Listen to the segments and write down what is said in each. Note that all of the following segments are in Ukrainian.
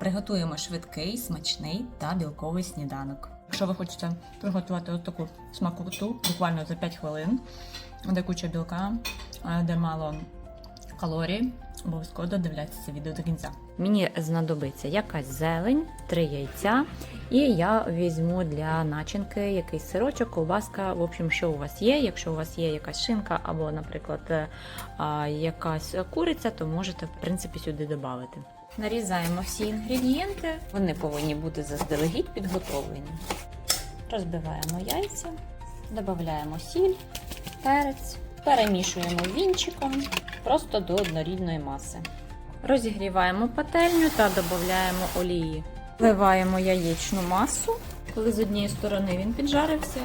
Приготуємо швидкий, смачний та білковий сніданок. Якщо ви хочете приготувати от таку смакоту буквально за 5 хвилин, де куча білка, а де мало калорій, обов'язково додивляйтеся це відео до кінця. Мені знадобиться якась зелень, три яйця, і я візьму для начинки якийсь сирочок, ковбаска. В общем, що у вас є. Якщо у вас є якась шинка або, наприклад, е, якась куриця, то можете в принципі сюди додати. Нарізаємо всі інгредієнти. Вони повинні бути заздалегідь підготовлені. Розбиваємо яйця, додаємо сіль, перець, перемішуємо вінчиком просто до однорідної маси. Розігріваємо пательню та додаємо олії. Вливаємо яєчну масу. Коли з однієї сторони він піджарився,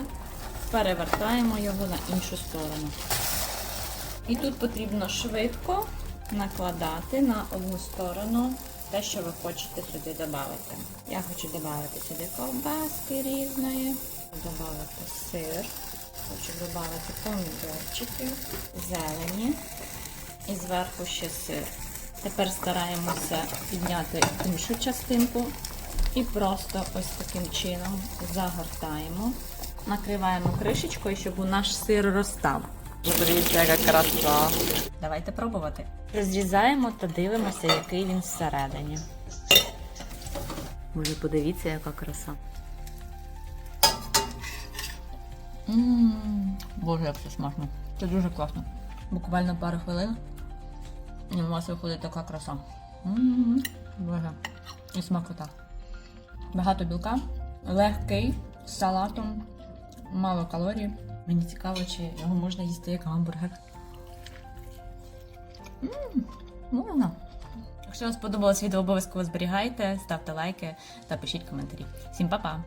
перевертаємо його на іншу сторону. І тут потрібно швидко накладати на одну сторону те, що ви хочете сюди додати. Я хочу додати сюди ковбаски різної, додати сир, хочу додати помідорчики, зелені і зверху ще сир. Тепер стараємося підняти іншу частинку і просто ось таким чином загортаємо. Накриваємо кришечкою, щоб наш сир розстав. Подивіться, яка краса. Давайте пробувати. Розрізаємо та дивимося, який він всередині. Може, подивіться, яка краса. Ммм, Боже, як це смачно. Це дуже класно. Буквально пару хвилин. І у вас виходить така краса. Ммм, Боже. І смакота. Багато білка, легкий, з салатом, мало калорій. Мені цікаво, чи його можна їсти як гамбургер. Ммм, Можна. Якщо вам сподобалось відео, обов'язково зберігайте, ставте лайки та пишіть коментарі. Всім па-па!